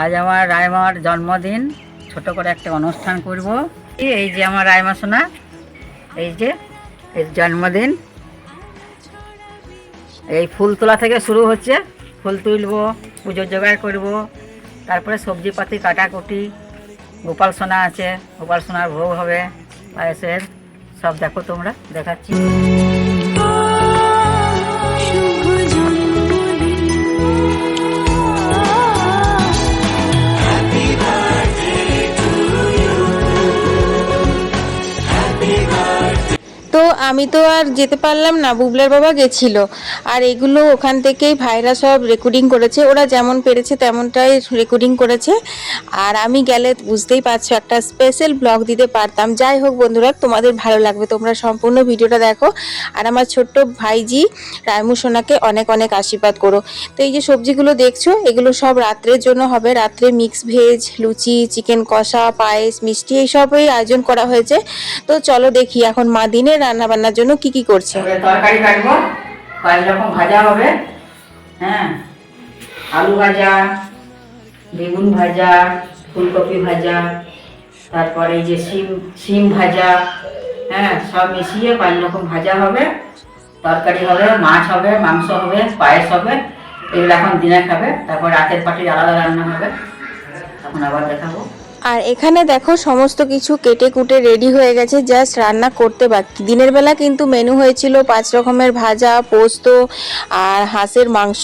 আজ আমার রায়মার জন্মদিন। ছোট করে একটা অনুষ্ঠান করব। এই যে আমার রায়মা সোনা, এই যে এর জন্মদিন। এই ফুল তোলা থেকে শুরু হচ্ছে। ফুল তুলবো পুজোর জোগাড় করব। তারপরে সবজি পাতি কাটাকুটি, গোপাল সোনা আছে। গোপাল সোনার ভোগ হবে, পায়েসের। সব দেখো তোমরা, দেখাচ্ছি। আমি তো আর যেতে পারলাম না, বুবলার বাবা গেছিল। আর এগুলো ওখান থেকেই ভাইরা সব রেকর্ডিং করেছে, ওরা যেমন পেরেছে তেমনটাই রেকর্ডিং করেছে। আর আমি গেলে বুঝতেই পারছ, একটা স্পেশাল ব্লগ দিতে পারতাম। যাই হোক বন্ধুরা, তোমাদের ভালো লাগবে, তোমরা সম্পূর্ণ ভিডিওটা দেখো। আর আমার ছোট্ট ভাইজি রায়মু সোনাকে অনেক অনেক আশীর্বাদ করো। তো এই যে সবজিগুলো দেখছ, এগুলো সব রাত্রের জন্য হবে। রাত্রে মিক্স ভেজ লুচি চিকেন কষা, পায়েস, মিষ্টি, এইসবই আয়োজন করা হয়েছে। তো চলো দেখি, এখন মা দিনে রান্না বান্নার জন্য কি কি করছে? তরকারি কাটবো। কয়েক রকম ভাজা হবে হ্যাঁ আলু ভাজা, বেগুন ভাজা, ফুলকপি ভাজা, তারপরে এই যে শিম শিম ভাজা হ্যাঁ সব মিশিয়ে কয়েক রকম ভাজা হবে, তরকারি হবে, মাছ হবে, মাংস হবে, পায়েস হবে, এগুলো এখন দিনে খাবে, তারপর রাতের পাটির আলাদা রান্না হবে। তখন আবার দেখাবো। আর এখানে দেখো সমস্ত কিছু কেটে কুটে রেডি হয়ে গেছে জাস্ট রান্না করতে বাকি। দিনের বেলা কিন্তু মেনু হয়েছিল পাঁচ রকমের ভাজা পোস্ত আর হাঁসের মাংস।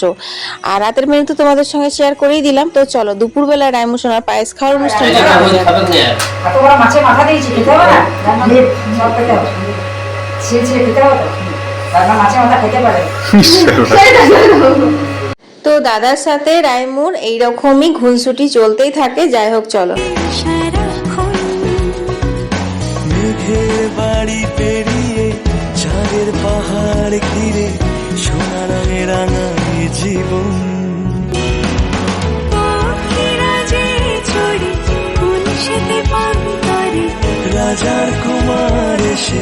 আর রাতের মেনু তো তোমাদের সঙ্গে শেয়ার করেই দিলাম। তো চলো দুপুরবেলা রায়মোশনার পায়েস খাওয়ার অনুষ্ঠান রান্না মাছের মাথা খেতে পারে। তো দাদার সাথে রায়মুর এইরকমই ঘুনসুটি চলতেই থাকে যাই হোক চলো। বাড়ি পেরিয়ে চাঁদের পাহাড় ঘিরে সোনা রঙে জীবন। রাজার কুমার এসে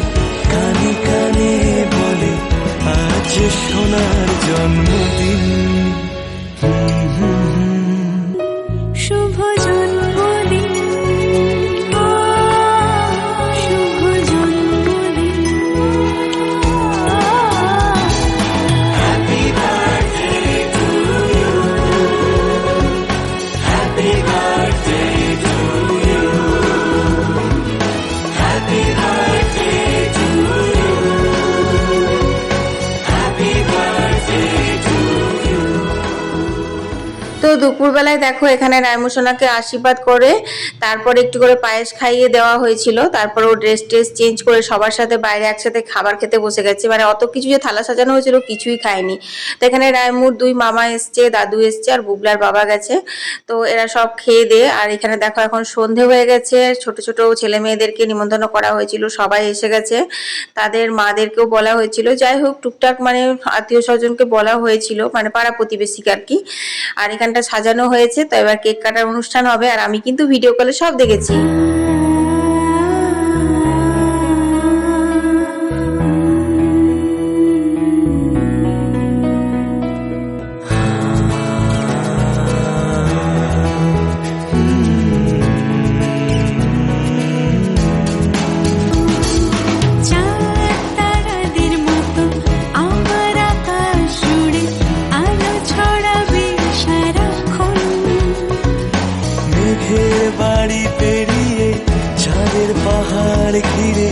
কানে কানে বলে আজ সোনার জন্মদিন। তো দুপুরবেলায় দেখো এখানে রায়মোশনাকে আশীর্বাদ করে, তারপর একটু করে পায়েস খাইয়ে দেওয়া হয়েছিল, তারপরে ও ড্রেস ট্রেস চেঞ্জ করে সবার সাথে বাইরে একসাথে খাবার খেতে বসে গেছে। মানে অত কিছু যে থালা সাজানো হয়েছিল কিছুই খায়নি। তো এখানে রায়মুর দুই মামা এসছে, দাদু এসছে আর বুবলার বাবা গেছে। তো এরা সব খেয়ে দে আর এখানে দেখো এখন সন্ধে হয়ে গেছে, ছোট ছোট ছেলে মেয়েদেরকে নিমন্ত্রণ করা হয়েছিল, সবাই এসে গেছে। তাদের মাদেরকেও বলা হয়েছিল, যাই হোক, টুকটাক মানে আত্মীয় স্বজনকে বলা হয়েছিল মানে পাড়া প্রতিবেশীকে আর কি। আর এখানটা সাজানো হয়েছে, তো এবার কেক কাটার অনুষ্ঠান হবে, আর আমি কিন্তু ভিডিও কলে সব দেখেছি। বাড়ি পেরিয়ে চাঁদের পাহাড় ঘিরে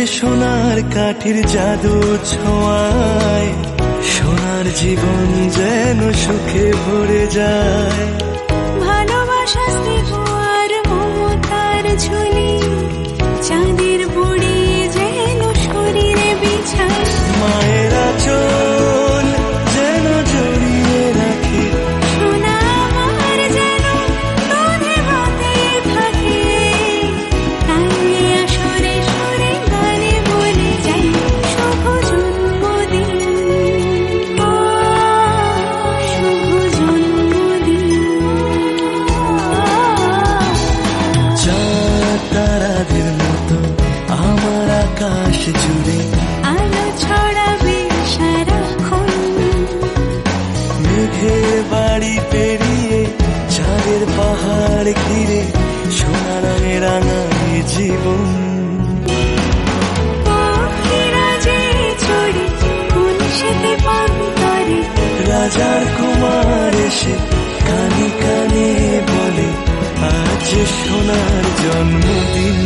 সে সোনার কাঠির জাদু ছোঁয়ায় সোনার জীবন যেন সুখে ভরে যায়। ভালোবাসা আকাশ জুড়ে আলো ছড়াবে সারাক্ষণ। মেঘের বাড়ি পেরিয়ে চাঁদের পাহাড় ঘিরে সোনা রঙে রাঙায় জীবন। রাজার কুমার এসে কানে কানে বলে আজ সোনার জন্মদিন।